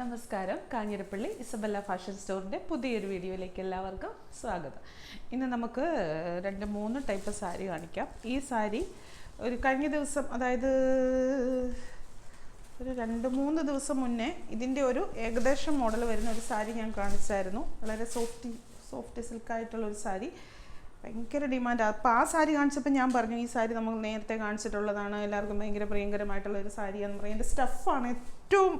നമസ്കാരം. Kanjirappally Isabella fashion സ്റ്റോറിന്റെ പുതിയൊരു വീഡിയോയിലേക്ക് എല്ലാവർക്കും സ്വാഗതം. ഇന്ന് നമുക്ക് രണ്ട് മൂന്ന് ടൈപ്പ് സാരി കാണിക്കാം. ഈ സാരി ഒരു കഴിഞ്ഞ ദിവസം അതായത് ഒരു രണ്ട് മൂന്ന് ദിവസം മുന്നേ ഇതിന്റെ ഒരു ഏകദേശം മോഡൽ വരുന്ന ഒരു സാരി ഞാൻ കാണിച്ചായിരുന്നു. വളരെ സോഫ്റ്റ് സോഫ്റ്റ് സിൽക്കായിട്ടുള്ള ഒരു സാരി ഭയങ്കര ഡിമാൻഡാണ് അപ്പോൾ ആ സാരി കാണിച്ചപ്പോൾ ഞാൻ പറഞ്ഞു ഈ സാരി നമ്മൾ നേരത്തെ കാണിച്ചിട്ടുള്ളതാണ്. എല്ലാവർക്കും ഭയങ്കര പ്രിയങ്കരമായിട്ടുള്ള ഒരു സാരിയാന്ന് പറയും. എന്റെ സ്റ്റഫാണ് ഏറ്റവും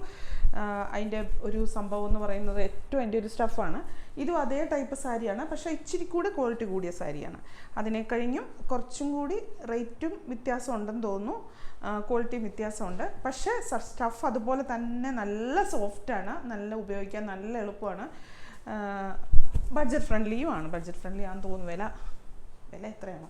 അതിന്റെ ഒരു സംഭവം എന്ന് പറയുന്നത് ഏറ്റവും എന്റെ ഒരു സ്റ്റഫാണ് ഇതും അതേ ടൈപ്പ് സാരിയാണ് പക്ഷേ ഇച്ചിരി കൂടെ ക്വാളിറ്റി കൂടിയ സാരിയാണ്. അതിനെ കഴിഞ്ഞും കുറച്ചും കൂടി റേറ്റും വ്യത്യാസം ഉണ്ടെന്ന് തോന്നുന്നു. ക്വാളിറ്റിയും വ്യത്യാസമുണ്ട്. പക്ഷേ സ്റ്റഫ് അതുപോലെ തന്നെ നല്ല സോഫ്റ്റാണ് നല്ല ഉപയോഗിക്കാൻ നല്ല എളുപ്പമാണ്. ബഡ്ജറ്റ് ഫ്രണ്ട്ലിയുമാണ് ബഡ്ജറ്റ് ഫ്രണ്ട്ലി ആണെന്ന് തോന്നുന്നു വില. വില എത്രയാണ്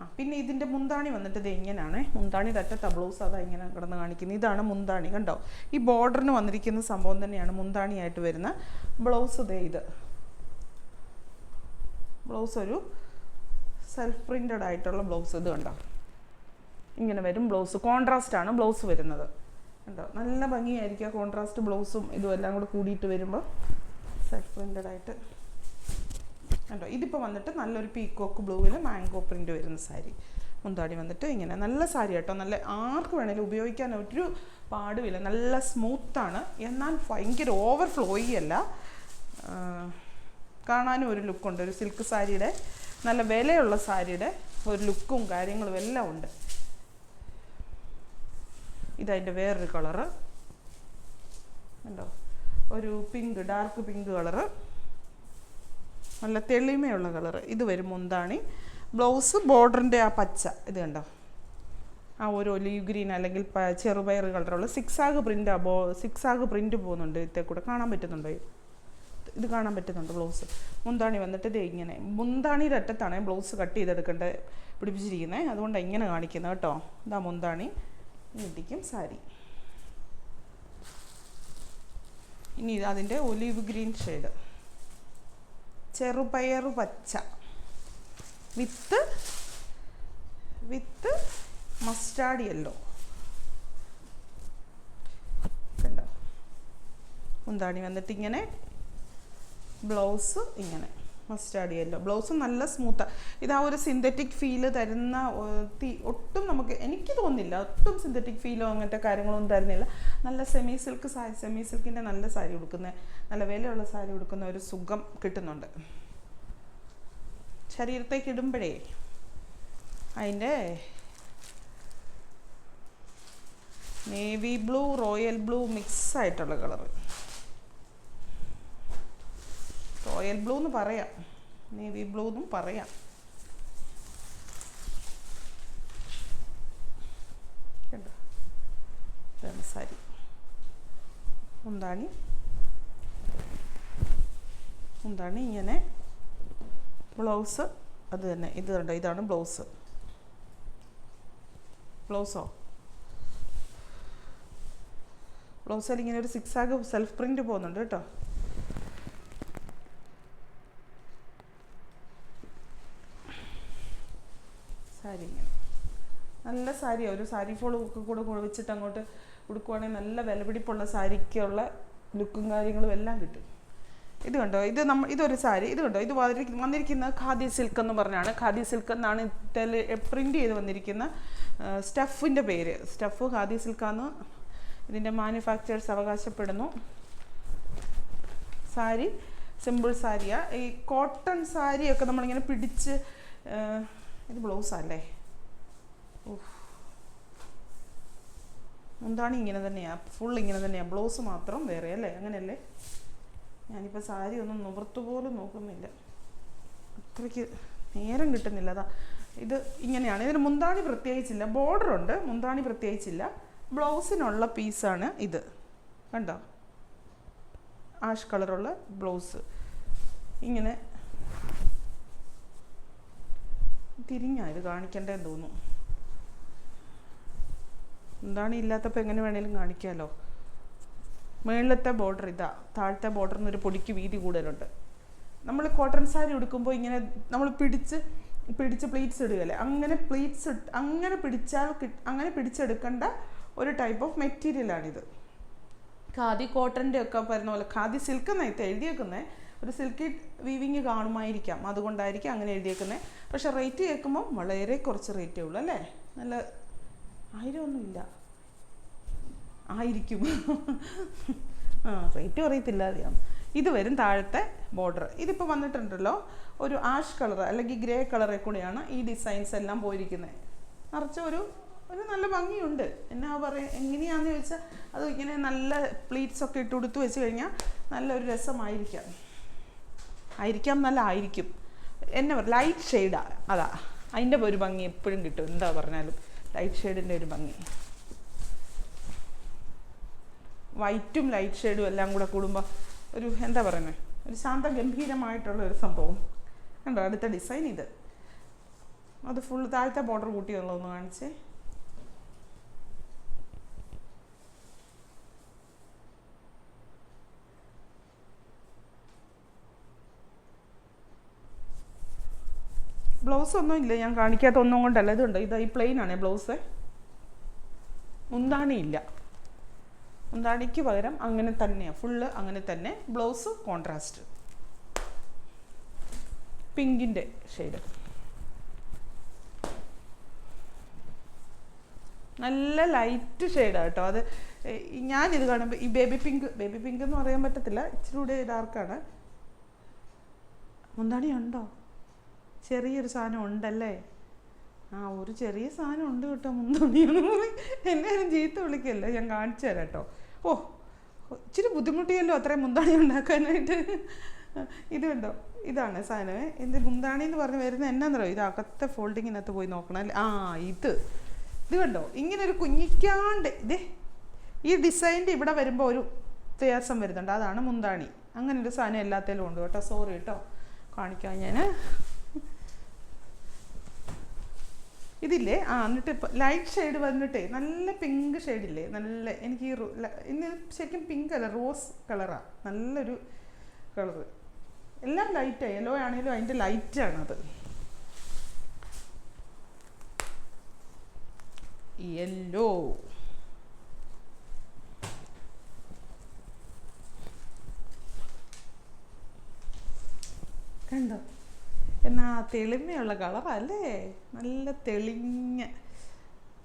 ആ പിന്നെ ഇതിന്റെ മുന്താണി വന്നിട്ട് ഇത് ഇങ്ങനെയാണ് മുന്താണി തറ്റത്ത ബ്ലൗസ് അതാ ഇങ്ങനെ കിടന്ന് കാണിക്കുന്നത്. ഇതാണ് മുന്താണി കണ്ടോ? ഈ ബോർഡറിന് വന്നിരിക്കുന്ന സംഭവം തന്നെയാണ് മുന്താണിയായിട്ട് വരുന്ന ബ്ലൗസ് ഇതേ ഇത്. ബ്ലൗസ് ഒരു സെൽഫ് പ്രിന്റഡ് ആയിട്ടുള്ള ബ്ലൗസ് ഇത് കണ്ടോ? ഇങ്ങനെ വരും ബ്ലൗസ് കോൺട്രാസ്റ്റ് ആണ് ബ്ലൗസ് വരുന്നത്. കണ്ടോ? നല്ല ഭംഗിയായിരിക്കും കോൺട്രാസ്റ്റ് ബ്ലൗസും ഇതും എല്ലാം കൂടെ കൂടിയിട്ട് വരുമ്പോൾ സെൽഫ് പ്രിന്റഡ് ആയിട്ട് കണ്ടോ? ഇതിപ്പോൾ വന്നിട്ട് നല്ലൊരു പീക്കോക്ക് ബ്ലൂവിൽ മാംഗോ പ്രിന്റ് വരുന്ന സാരി. മുന്താടി വന്നിട്ട് ഇങ്ങനെ നല്ല സാരി കേട്ടോ. നല്ല ആർക്ക് വേണേലും ഉപയോഗിക്കാൻ ഒരു പാടുമില്ല. നല്ല സ്മൂത്താണ് എന്നാൽ ഭയങ്കര ഓവർ ഫ്ലോയി അല്ല കാണാനും ഒരു ലുക്കുണ്ട് ഒരു സിൽക്ക് സാരിയുടെ നല്ല വിലയുള്ള സാരിയുടെ ഒരു ലുക്കും കാര്യങ്ങളും എല്ലാം ഉണ്ട്. ഇതതിന്റെ വേറൊരു കളറ് ഉണ്ടോ ഒരു പിങ്ക് ഡാർക്ക് പിങ്ക് കളറ് നല്ല തെളിമയുള്ള കളറ്. ഇത് വരും മുന്താണി. ബ്ലൗസ് ബോർഡറിന്റെ ആ പച്ച. ഇത് കണ്ടോ? ആ ഒരു ഒലീവ് ഗ്രീൻ അല്ലെങ്കിൽ ചെറുപയർ കളറുള്ള സിക്സാഗ് പ്രിന്റ് ആ ബോ സിക്സ് ആഗ് പ്രിന്റ് പോകുന്നുണ്ട്. ഇതേ കൂടെ കാണാൻ പറ്റുന്നുണ്ടോ? ഇത് കാണാൻ പറ്റുന്നുണ്ട് ബ്ലൗസ്? മുന്താണി വന്നിട്ട് ഇത് ഇങ്ങനെ. മുന്താണിയുടെ അറ്റത്താണ് ബ്ലൗസ് കട്ട് ചെയ്തെടുക്കേണ്ട പിടിപ്പിച്ചിരിക്കുന്നത് അതുകൊണ്ട് ഇങ്ങനെ കാണിക്കുന്നത് കേട്ടോ. ഇതാ മുന്താണി. ഇടിക്കും സാരി. ഇനി അതിന്റെ ഒലീവ് ഗ്രീൻ ഷെയ്ഡ്. ചെറുപയറു പച്ച. With with mustard yellow. കണ്ടോ? മുന്താണി വന്നിട്ട് ഇങ്ങനെ ബ്ലൗസ് ഇങ്ങനെ. മസ്റ്റാർഡ് യെല്ലോ ബ്ലൗസ് നല്ല സ്മൂത്താണ് ഇത് ആ ഒരു സിന്തറ്റിക് ഫീൽ തരുന്ന ഒട്ടും നമുക്ക് എനിക്ക് തോന്നില്ല ഒട്ടും സിന്തറ്റിക് ഫീലോ അങ്ങനത്തെ കാര്യങ്ങളൊന്നും തരുന്നില്ല. നല്ല സെമി സിൽക്ക് സാരി സെമി സിൽക്കിന്റെ നല്ല സാരി ഉടുക്കുന്ന നല്ല വിലയുള്ള സാരി ഉടുക്കുന്ന ഒരു സുഖം കിട്ടുന്നുണ്ട്. ശരീരത്തേക്ക് ഇടുമ്പോഴേ അതിന്റെ navy blue royal blue mix ആയിട്ടുള്ള കളറ് റോയൽ ബ്ലൂ എന്ന് പറയാം. നേവി ബ്ലൂ എന്നും പറയാം. കണ്ടോ? ഇതാണ് സാരി. മുന്താണി. മുന്താണി ഇങ്ങനെ ബ്ലൗസ് അത് തന്നെ. ഇത് കണ്ടോ? ഇതാണ് ബ്ലൗസ്. ബ്ലൗസോ? ബ്ലൗസിൽ ഇങ്ങനെ ഒരു സിക്സ് ആഗ് സെൽഫ് പ്രിന്റ് പോകുന്നുണ്ട് കേട്ടോ. സാരി ഇങ്ങനെ നല്ല സാരിയാണ് ഒരു സാരി ഫോൾ ഒക്കെ കൂടെ കുഴിച്ചിട്ട് അങ്ങോട്ട് ഉടുക്കുവാണെങ്കിൽ നല്ല വിലപിടിപ്പുള്ള സാരിക്കുള്ള ലുക്കും കാര്യങ്ങളും എല്ലാം കിട്ടും. ഇത് കണ്ടോ? ഇത് നമ്മ ഇതൊരു സാരി. ഇത് കണ്ടോ? ഇത് വന്നിരിക്കുന്ന വന്നിരിക്കുന്നത് ഖാദി സിൽക്ക് എന്ന് പറഞ്ഞാണ്. ഖാദി സിൽക്ക് എന്നാണ് ഇതിൽ പ്രിന്റ് ചെയ്ത് വന്നിരിക്കുന്ന സ്റ്റഫിന്റെ പേര്. സ്റ്റഫ് ഖാദി സിൽക്കാന്ന് ഇതിന്റെ മാനുഫാക്ചേഴ്സ് അവകാശപ്പെടുന്നു. സാരി സിമ്പിൾ സാരിയാണ് ഈ കോട്ടൺ സാരിയൊക്കെ നമ്മളിങ്ങനെ പിടിച്ച് ഇത് ബ്ലൗസല്ലേ? എന്താണ് ഇങ്ങനെ തന്നെയാണ് ഫുൾ ഇങ്ങനെ തന്നെയാണ് ബ്ലൗസ് മാത്രം വേറെ അല്ലേ? അങ്ങനെയല്ലേ? ഞാനിപ്പോൾ സാരി ഒന്നും നിവർത്തുപോലും നോക്കുന്നില്ല. അത്രയ്ക്ക് നേരം കിട്ടുന്നില്ല. അതാ ഇത് ഇങ്ങനെയാണ്. ഇതിന് മുന്താണി പ്രത്യേകിച്ചില്ല. ബോർഡർ ഉണ്ട്. മുന്താണി പ്രത്യേകിച്ചില്ല. ബ്ലൗസിനുള്ള പീസാണ് ഇത്. കണ്ടോ? ആഷ് കളറുള്ള ബ്ലൗസ്. ഇങ്ങനെ തിരിഞ്ഞാ ഇത് കാണിക്കണ്ടേന്ന് തോന്നുന്നു. എന്താണ് ഇല്ലാത്തപ്പോൾ എങ്ങനെ വേണേലും കാണിക്കാമല്ലോ മേളിലത്തെ ബോർഡർ ഇതാ താഴത്തെ ബോർഡറിന് ഒരു പൊടിക്ക് വീതി കൂടുതലുണ്ട്. നമ്മൾ കോട്ടൺ സാരി ഉടുക്കുമ്പോൾ ഇങ്ങനെ നമ്മൾ പിടിച്ച് പിടിച്ച് പ്ലീറ്റ്സ് ഇടുകയല്ലേ? അങ്ങനെ പ്ലീറ്റ്സ് ഇട്ട് അങ്ങനെ പിടിച്ചാൽ അങ്ങനെ പിടിച്ചെടുക്കേണ്ട ഒരു ടൈപ്പ് ഓഫ് മെറ്റീരിയലാണിത്. ഖാദി കോട്ടന്റെ ഒക്കെ വരുന്ന പോലെ ഖാദി സിൽക്ക് എന്നായിട്ട് എഴുതിയേക്കുന്നത് ഒരു സിൽക്കി വീവിങ് കാണുമായിരിക്കാം. അതുകൊണ്ടായിരിക്കും അങ്ങനെ എഴുതിയേക്കുന്നത് പക്ഷെ റേറ്റ് കേൾക്കുമ്പോൾ വളരെ കുറച്ച് റേറ്റേ ഉള്ളൂ അല്ലേ? നല്ല ആയിരം ഒന്നുമില്ല ആയിരിക്കും. ആ റേറ്റ് അറിയത്തില്ല അറിയാം. ഇത് വരും താഴത്തെ ബോർഡർ ഇതിപ്പോൾ വന്നിട്ടുണ്ടല്ലോ. ഒരു ആഷ് കളർ അല്ലെങ്കിൽ ഗ്രേ കളറെ കൂടെയാണ് ഈ ഡിസൈൻസ് എല്ലാം പോയിരിക്കുന്നത്. നിറച്ച ഒരു ഒരു നല്ല ഭംഗിയുണ്ട്. എന്നാ പറയുക എങ്ങനെയാണെന്ന് ചോദിച്ചാൽ അത് ഇങ്ങനെ നല്ല പ്ലീറ്റ്സ് ഒക്കെ ഇട്ട് കൊടുത്തു വെച്ച് കഴിഞ്ഞാൽ നല്ലൊരു രസമായിരിക്കാം. ആയിരിക്കാം നല്ല ആയിരിക്കും എന്നെ പറ ലൈറ്റ് ഷെയ്ഡാ അതാ. അതിന്റെ ഒരു ഭംഗി എപ്പോഴും കിട്ടും. എന്താ പറഞ്ഞാലും ലൈറ്റ് ഷെയ്ഡിന്റെ ഒരു ഭംഗി. വൈറ്റും ലൈറ്റ് ഷെയ്ഡും എല്ലാം കൂടെ കൂടുമ്പോൾ ഒരു എന്താ പറയുന്നത് ഒരു ശാന്ത ഗംഭീരമായിട്ടുള്ള ഒരു സംഭവം. കണ്ടോ? അടുത്ത ഡിസൈൻ ഇത്. അത് ഫുൾ താഴത്തെ ബോർഡർ കൂട്ടിയുള്ളൂ ഒന്ന് കാണിച്ചേ. ബ്ലൗസ് ഒന്നും ഇല്ല ഞാൻ കാണിക്കാത്ത ഒന്നും കൊണ്ടല്ല. ഇതുണ്ട്? ഇത് ഈ പ്ലെയിൻ ആണേ ബ്ലൗസ് മുന്താണി ഇല്ല. മുന്താണിക്ക് പകരം അങ്ങനെ തന്നെയാണ് ഫുള്ള് അങ്ങനെ തന്നെ. ബ്ലൗസ് കോൺട്രാസ്റ്റ് പിങ്കിന്റെ ഷെയ്ഡ് നല്ല ലൈറ്റ് ഷെയ്ഡാണ് കേട്ടോ അത് ഞാനിത് കാണുമ്പോൾ ഈ ബേബി പിങ്ക് ബേബി പിങ്ക് എന്ന് പറയാൻ പറ്റത്തില്ല. ഇച്ചിരി കൂടെ ഡാർക്കാണ് മുന്താണി ഉണ്ടോ? ചെറിയൊരു സാധനം ഉണ്ടല്ലേ? ആ ഒരു ചെറിയ സാധനം ഉണ്ട് കേട്ടോ പറയും എന്നാലും ചീത്ത വിളിക്കല്ലേ? ഞാൻ കാണിച്ചു തരാം കേട്ടോ. ഓ ഇച്ചിരി ബുദ്ധിമുട്ടിയല്ലോ അത്രയും മുന്താണി ഉണ്ടാക്കാനായിട്ട്. ഇത് കണ്ടോ? ഇതാണ് സാധനം. എന്ത് മുന്താണി എന്ന് പറഞ്ഞ് വരുന്നത് എന്നാന്നറിയോ? ഇത് അകത്തെ ഫോൾഡിങ്ങിനകത്ത് പോയി നോക്കണം അല്ലേ? ആ ഇത്. ഇത് കണ്ടോ? ഇങ്ങനെ ഒരു കുഞ്ഞിക്കാണ്ട്. ഇതേ ഈ ഡിസൈന്റെ ഇവിടെ വരുമ്പോൾ ഒരു വ്യത്യാസം വരുന്നുണ്ട്. അതാണ് മുന്താണി. അങ്ങനെ ഒരു സാധനം എല്ലാത്തിലും ഉണ്ട് കേട്ടോ. സോറി കേട്ടോ. കാണിക്കാം ഞാൻ ഇതില്ലേ? ആ എന്നിട്ട് ലൈറ്റ് ഷെയ്ഡ് വന്നിട്ടേ നല്ല പിങ്ക് ഷെയ്ഡില്ലേ നല്ല എനിക്ക് ഇന്ന് ശരിക്കും പിങ്ക് അല്ല റോസ് കളറാണ് നല്ലൊരു കളറ് എല്ലാം ലൈറ്റ് യെല്ലോ ആണെങ്കിലും അതിന്റെ ലൈറ്റാണത് യെല്ലോ കണ്ടോ? എന്നാ തെളിമയുള്ള കളറല്ലേ നല്ല തെളിഞ്ഞ.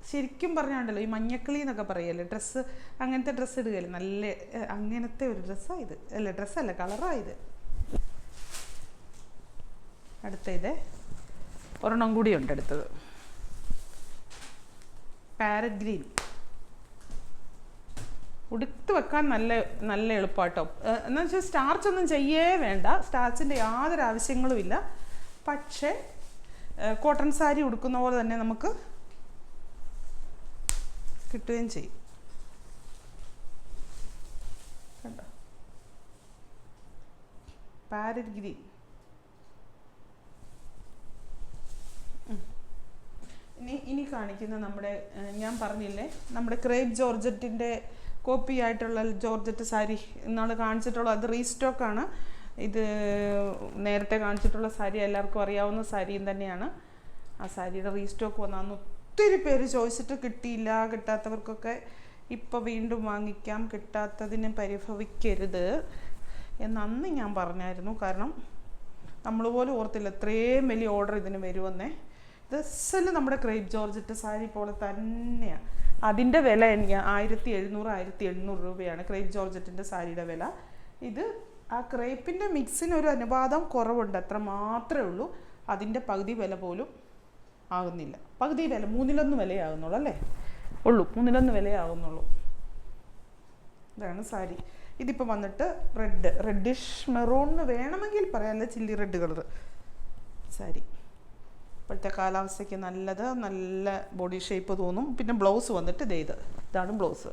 ശരിക്കും പറഞ്ഞാണ്ടല്ലോ ഈ മഞ്ഞക്കിളി എന്നൊക്കെ പറയല്ലേ ഡ്രസ്സ് അങ്ങനത്തെ ഡ്രസ്സ് ഇടുകയല്ലേ? നല്ല അങ്ങനത്തെ ഒരു ഡ്രസ്സാണ് ഇത്. അല്ല ഡ്രസ്സല്ല കളറാണ് ഇത്. അടുത്ത ഇത്. ഒരെണ്ണം കൂടി ഉണ്ട് അടുത്തത്. പാരറ്റ് ഗ്രീൻ ഉടുത്ത് വെക്കാൻ നല്ല നല്ല എളുപ്പാട്ടോ. എന്ന് വെച്ചാൽ സ്റ്റാർച്ച് ഒന്നും ചെയ്യേ വേണ്ട. സ്റ്റാർച്ചിന്റെ യാതൊരു ആവശ്യങ്ങളും ഇല്ല. പക്ഷേ കോട്ടൺ സാരി ഉടുക്കുന്ന പോലെ തന്നെ നമുക്ക് കിട്ടുകയും ചെയ്യും. കണ്ടോ? Parrot green. ഇനി ഇനി കാണിക്കുന്ന നമ്മുടെ ഞാൻ പറഞ്ഞില്ലേ നമ്മുടെ ക്രേപ്പ് ജോർജറ്റിന്റെ കോപ്പി ആയിട്ടുള്ള ജോർജറ്റ് സാരി ഇന്നാൾ കാണിച്ചിട്ടുള്ള അത് റീസ്റ്റോക്കാണ് ഇത് നേരത്തെ കാണിച്ചിട്ടുള്ള സാരി എല്ലാവർക്കും അറിയാവുന്ന സാരിയും തന്നെയാണ്. ആ സാരിയുടെ റീസ്റ്റോക്ക് വന്നാന്ന് ഒത്തിരി പേര് ചോദിച്ചിട്ട് കിട്ടിയില്ല കിട്ടാത്തവർക്കൊക്കെ ഇപ്പോൾ വീണ്ടും വാങ്ങിക്കാം കിട്ടാത്തതിന് പരിഭവിക്കരുത് എന്ന് അന്ന് ഞാൻ പറഞ്ഞായിരുന്നു. കാരണം നമ്മൾ പോലും ഓർത്തില്ല ഇത്രയും വലിയ ഓർഡർ ഇതിന് വരുമെന്നേ. ഇത് അസൽ നമ്മുടെ ക്രേപ്പ് ജോർജറ്റ് സാരി പോലെ തന്നെയാണ് അതിന്റെ വില എനിക്ക് ആയിരത്തി എഴുന്നൂറ് ആയിരത്തി എണ്ണൂറ് രൂപയാണ് ക്രേപ്പ് ജോർജറ്റിന്റെ സാരിയുടെ വില. ഇത് ആ ക്രേപ്പിന്റെ മിക്സിന് ഒരു അനുപാതം കുറവുണ്ട്. അത്ര മാത്രമേ ഉള്ളൂ. അതിന്റെ പകുതി വില പോലും ആകുന്നില്ല. പകുതി വില മൂന്നിലൊന്ന് വിലയാകുന്നുള്ളൂ അല്ലേ? ഉള്ളൂ മൂന്നിലൊന്ന് വിലയാകുന്നുള്ളൂ ഇതാണ് സാരി. ഇതിപ്പോൾ വന്നിട്ട് റെഡ് റെഡിഷ് മെറൂൺ വേണമെങ്കിൽ പറയാം. അല്ല ചില്ലി റെഡ് കളർ സാരി. ഇപ്പോഴത്തെ കാലാവസ്ഥയ്ക്ക് നല്ലത് നല്ല ബോഡി ഷേപ്പ് തോന്നും. പിന്നെ ബ്ലൗസ് വന്നിട്ട് ഇതേത് ഇതാണ് ബ്ലൗസ്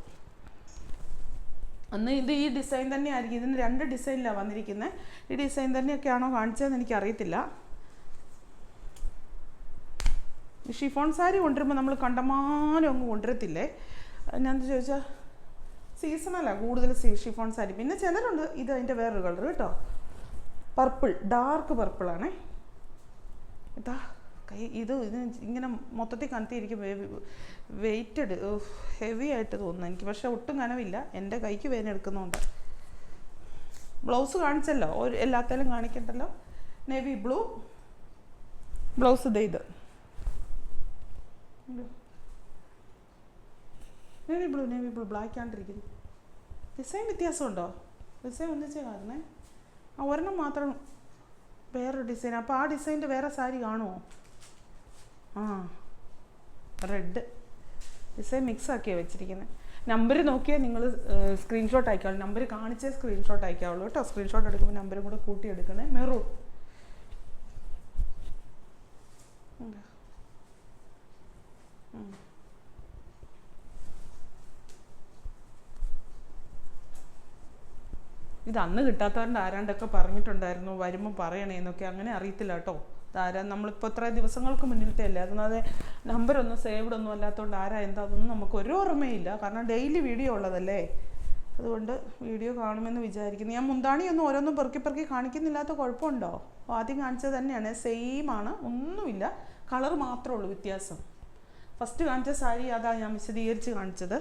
അന്ന് ഇത് ഈ ഡിസൈൻ തന്നെ ആയിരിക്കും ഇതിന് രണ്ട് ഡിസൈനിലാണ് വന്നിരിക്കുന്നത് ഈ ഡിസൈൻ തന്നെയൊക്കെയാണോ കാണിച്ചതെന്ന് എനിക്കറിയത്തില്ല. ഷിഫോൺ സാരി കൊണ്ടുവരുമ്പോൾ നമ്മൾ കണ്ടമാനം അങ്ങ് കൊണ്ടുവരത്തില്ലേ? ഞാൻ ചോദിച്ചാൽ സീസണലാണ് കൂടുതൽ ഷിഫോൺ സാരി പിന്നെ ചിലരുണ്ട് ഇത് അതിന്റെ വേറൊരു കളർ കേട്ടോ. പർപ്പിൾ ഡാർക്ക് പർപ്പിളാണേ ഇതാ. കൈ ഇത് ഇത് ഇങ്ങനെ മൊത്തത്തിൽ കണത്തിയിരിക്കുമ്പോൾ വെയിറ്റഡ് ഹെവി ആയിട്ട് തോന്നുന്നു എനിക്ക്. പക്ഷെ ഒട്ടും കനവില്ല. എന്റെ കൈക്ക് വേദന എടുക്കുന്നുണ്ട്. ബ്ലൗസ് കാണിച്ചല്ലോ. ഒരു എല്ലാത്തേലും കാണിക്കണ്ടല്ലോ. നേവി ബ്ലൂ ബ്ലൗസ് ഇത്. ഇത്. Navy blue navy blue black ആണ്ടിരിക്കുന്നു. Design വ്യത്യാസമുണ്ടോ? ഡിസൈൻ ഒന്നിച്ചേ കാണണേ ആ ഒരെണ്ണം മാത്രം വേറൊരു ഡിസൈൻ അപ്പോൾ ആ ഡിസൈന്റെ വേറെ സാരി കാണുമോ ആ. റെഡ് ഡിസൈൻ മിക്സ് ആക്കിയാണ് വെച്ചിരിക്കുന്നത് നമ്പർ നോക്കിയാൽ നിങ്ങൾ സ്ക്രീൻഷോട്ട് അയക്കാവുള്ളൂ. നമ്പർ കാണിച്ചേ സ്ക്രീൻഷോട്ട് അയക്കാവുള്ളൂ കേട്ടോ. സ്ക്രീൻഷോട്ട് എടുക്കുമ്പോൾ നമ്പറും കൂടെ കൂട്ടി എടുക്കണേ. മെറൂൺ ഇത് അന്ന് കിട്ടാത്തവരുടെ ആരാണ്ടൊക്കെ പറഞ്ഞിട്ടുണ്ടായിരുന്നു വരുമ്പോൾ പറയണേന്നൊക്കെ അങ്ങനെ അറിയത്തില്ല കേട്ടോ. ആരാ നമ്മളിപ്പോൾ ഇത്ര ദിവസങ്ങൾക്ക് മുന്നിലത്തെ അല്ലേ അതൊന്നത് നമ്പറൊന്നും സേവ്ഡ് ഒന്നും അല്ലാത്തതുകൊണ്ട് ആരാ എന്താ അതൊന്നും നമുക്ക് ഒരു ഓർമ്മയില്ല. കാരണം ഡെയിലി വീഡിയോ ഉള്ളതല്ലേ? അതുകൊണ്ട് വീഡിയോ കാണുമെന്ന് വിചാരിക്കുന്നു. ഞാൻ മുന്താണിയൊന്നും ഓരോന്നും പെറുക്കി പെറുക്കി കാണിക്കുന്നില്ലാത്ത കുഴപ്പമുണ്ടോ? ആദ്യം കാണിച്ചത് തന്നെയാണ്. സെയിം ആണ്. ഒന്നുമില്ല. കളർ മാത്രമേ ഉള്ളൂ വ്യത്യാസം. ഫസ്റ്റ് കാണിച്ച സാരി അതാണ് ഞാൻ വിശദീകരിച്ച് കാണിച്ചത്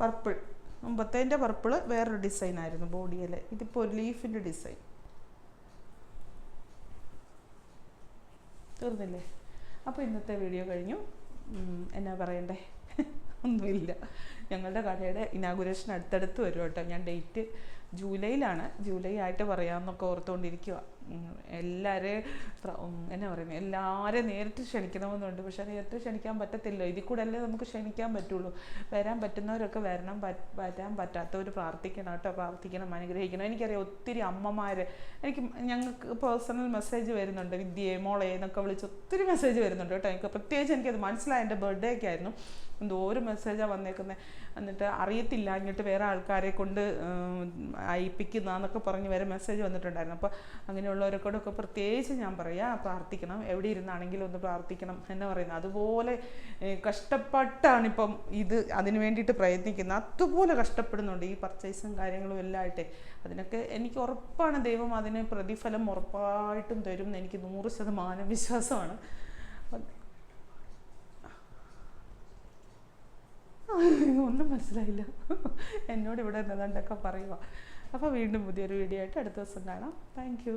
പർപ്പിൾ മുമ്പത്തേന്റെ പർപ്പിൾ വേറൊരു ഡിസൈൻ ആയിരുന്നു ബോഡിയിൽ ഇതിപ്പോൾ ഒരു ലീഫിന്റെ ഡിസൈൻ തീർന്നില്ലേ? അപ്പോൾ ഇന്നത്തെ വീഡിയോ കഴിഞ്ഞു. എന്നാ പറയണ്ടേ? ഒന്നുമില്ല. ഞങ്ങളുടെ കടയുടെ ഇനാഗുറേഷൻ അടുത്തടുത്ത് വരും കേട്ടോ. ഞാൻ ഡേറ്റ് ജൂലൈയിലാണ്. ജൂലൈ ആയിട്ട് പറയാമെന്നൊക്കെ ഓർത്തുകൊണ്ടിരിക്കുക എല്ലാവരെയും എന്നാ പറയുന്നത് എല്ലാവരെയും നേരിട്ട് ക്ഷണിക്കണമെന്നുണ്ട്. പക്ഷേ നേരിട്ട് ക്ഷണിക്കാൻ പറ്റത്തില്ല ഇതിൽ കൂടെ അല്ലേ നമുക്ക് ക്ഷണിക്കാൻ പറ്റുള്ളൂ. വരാൻ പറ്റുന്നവരൊക്കെ വരണം വരാൻ പറ്റാത്തവർ പ്രാർത്ഥിക്കണം കേട്ടോ. പ്രാർത്ഥിക്കണം അനുഗ്രഹിക്കണം. എനിക്കറിയാം ഒത്തിരി അമ്മമാർ എനിക്ക് ഞങ്ങൾക്ക് പേഴ്സണൽ മെസ്സേജ് വരുന്നുണ്ട്. വിദ്യയെ മോളെ എന്നൊക്കെ വിളിച്ച് ഒത്തിരി മെസ്സേജ് വരുന്നുണ്ട് കേട്ടോ. എനിക്ക് പ്രത്യേകിച്ച് എനിക്കത് മനസ്സിലായ. എന്റെ ബർത്ത്ഡേ ഒക്കെ ആയിരുന്നു. എന്തോ ഒരു മെസ്സേജാണ് വന്നേക്കുന്നത് എന്നിട്ട് അറിയത്തില്ല എന്നിട്ട് വേറെ ആൾക്കാരെ കൊണ്ട് അയപ്പിക്കുന്ന അയപ്പിക്കുന്നതെന്നൊക്കെ പറഞ്ഞ് വേറെ മെസ്സേജ് വന്നിട്ടുണ്ടായിരുന്നു. അപ്പോൾ അങ്ങനെയുള്ളവരെക്കൊണ്ടൊക്കെ പ്രത്യേകിച്ച് ഞാൻ പറയാം പ്രാർത്ഥിക്കണം. എവിടെ ഇരുന്നാണെങ്കിലും ഒന്ന് പ്രാർത്ഥിക്കണം എന്ന് പറയുന്നത്. അതുപോലെ കഷ്ടപ്പെട്ടാണ് ഇപ്പം ഇത് അതിന് വേണ്ടിയിട്ട് പ്രയത്നിക്കുന്നത്. അതുപോലെ കഷ്ടപ്പെടുന്നുണ്ട് ഈ പർച്ചേസും കാര്യങ്ങളും എല്ലാം ആയിട്ട് അതിനൊക്കെ എനിക്ക് ഉറപ്പാണ് ദൈവം അതിന് പ്രതിഫലം ഉറപ്പായിട്ടും തരും എന്ന് എനിക്ക് നൂറ് ശതമാനം വിശ്വാസമാണ്. ഒന്നും മനസ്സിലായില്ല. എന്നോട് ഇവിടെ നിന്നതൊക്കെ പറയുക അപ്പോൾ വീണ്ടും പുതിയൊരു വീഡിയോ ആയിട്ട് അടുത്ത ദിവസം കാണാം. താങ്ക്